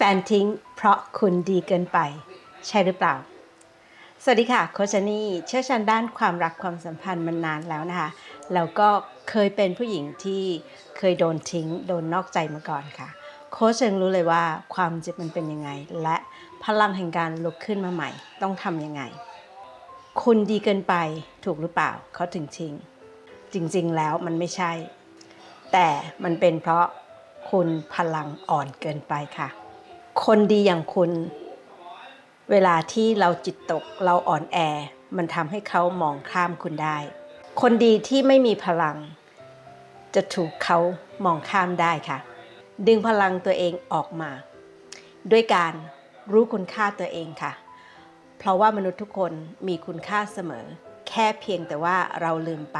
แฟนทิ้ง เพราะคุณดีเกินไป ใช่หรือเปล่า สวัสดีค่ะโคชนี่เชี่ยวชาญด้านความรักความสัมพันธ์มานานแล้วนะคะแล้วก็เคยเป็นผู้หญิงที่เคยโดนทิ้ง โดนนอกใจมาก่อนค่ะโค้ชเองรู้เลยว่าความเจ็บมันเป็นยังไง และพลังแห่งการลุกขึ้นมาใหม่ ต้องทำยังไง คุณดีเกินไปถูกหรือเปล่าเขาถึงทิ้ง จริงๆแล้วมันไม่ใช่ แต่มันเป็นเพราะคุณพลังอ่อนเกินไปค่ะ คนดีอย่างคุณ เวลาที่เราจิตตกเราอ่อนแอ มันทำให้เขามองข้ามคุณได้ คนดีที่ไม่มีพลัง จะถูกเขามองข้ามได้ค่ะ ดึงพลังตัวเองออกมา ด้วยการรู้คุณค่าตัวเองค่ะ เพราะว่ามนุษย์ทุกคนมีคุณค่าเสมอ แค่เพียงแต่ว่าเราลืมไป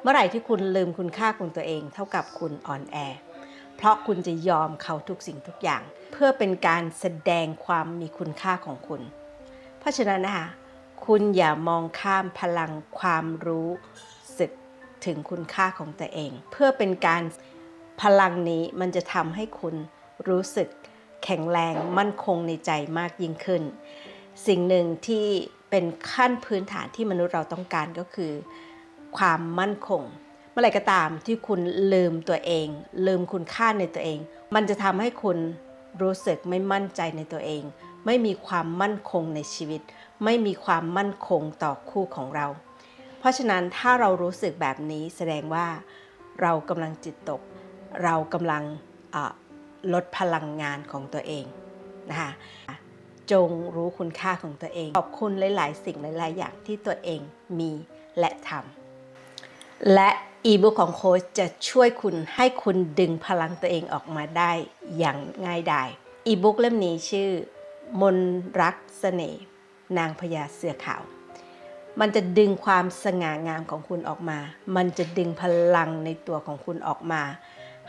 เมื่อไหร่ที่คุณลืมคุณค่าของตัวเอง เท่ากับคุณอ่อนแอ เพราะคุณจะยอมเขาทุกสิ่งทุกอย่าง เพื่อเป็นการแสดงความมีคุณค่าของคุณ เพราะฉะนั้นนะคะคุณอย่ามองข้ามพลังความรู้สึกถึงคุณค่าของตัวเอง เพื่อเป็นการพลังนี้มันจะทำให้คุณรู้สึกแข็งแรงมั่นคงในใจมากยิ่งขึ้น สิ่งหนึ่งที่เป็นขั้นพื้นฐานที่มนุษย์เราต้องการก็คือ ความมั่นคง มื่อไหร่ก็ตามที่คุณลืมตัวเอง ลืมคุณค่าในตัวเอง มันจะทำให้คุณรู้สึกไม่มั่นใจในตัวเอง ไม่มีความมั่นคงในชีวิต ไม่มีความมั่นคงต่อคู่ของเรา เพราะฉะนั้นถ้าเรารู้สึกแบบนี้แสดงว่าเรากำลังจิตตก เรากำลังลดพลังงานของตัวเองนะคะจงรู้คุณค่าของตัวเอง ขอบคุณหลาย ๆ สิ่งหลาย ๆ อย่างที่ตัวเองมีและทำและ อีบุ๊กของโค้ชจะช่วยคุณให้คุณดึงพลังตัวเองออกมาได้อย่างง่ายดายอีบุ๊กเล่มนี้ชื่อ มนรักเสน่ห์นางพญาเสือขาว มันจะดึงความสง่างามของคุณออกมา มันจะดึงพลังในตัวของคุณออกมา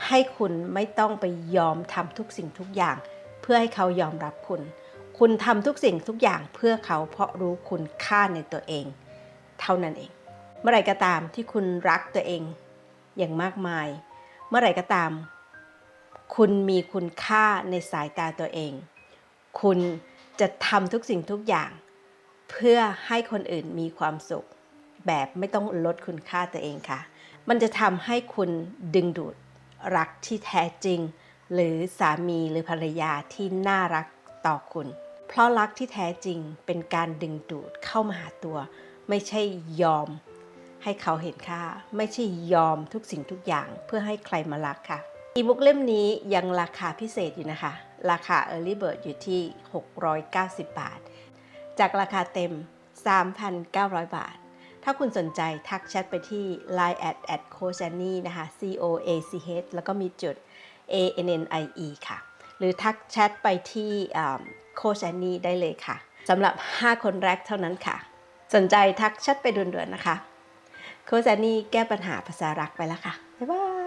ให้คุณไม่ต้องไปยอมทำทุกสิ่งทุกอย่าง เพื่อให้เขายอมรับคุณ คุณทำทุกสิ่งทุกอย่างเพื่อเขาเพราะรู้คุณค่าในตัวเอง เท่านั้นเอง เมื่อไหร่ก็ตามที่คุณรักตัวเองอย่างมากมาย เมื่อไหร่ก็ตาม คุณมีคุณค่าในสายตาตัวเอง คุณจะทำทุกสิ่งทุกอย่าง เพื่อให้คนอื่นมีความสุข แบบไม่ต้องลดคุณค่าตัวเองค่ะ มันจะทำให้คุณดึงดูดรักที่แท้จริง หรือสามีหรือภรรยาที่น่ารักต่อคุณ เพราะรักที่แท้จริงเป็นการดึงดูดเข้ามาหาตัว ไม่ใช่ยอม ให้เขาเห็นค่า ไม่ใช่ยอมทุกสิ่งทุกอย่างเพื่อให้ใครมารักค่ะอีบุ๊กเล่มนี้ยังราคาพิเศษอยู่นะคะ ราคา Early Bird อยู่ที่ 690 บาท จากราคาเต็ม 3,900 บาท ถ้าคุณสนใจทักแชทไปที่ line at at c o c h a n i นะคะ c o a c h แล้วก็มีจุด a n n i e ค่ะ หรือทักแชทไปที่โคชานีได้เลยค่ะสำหรับ 5 คนแรกเท่านั้นค่ะ สนใจทักแชทไปด่วนๆนะคะ โคชานนี่แก้ปัญหาภาษารักไปแล้วค่ะ บ๊ายบาย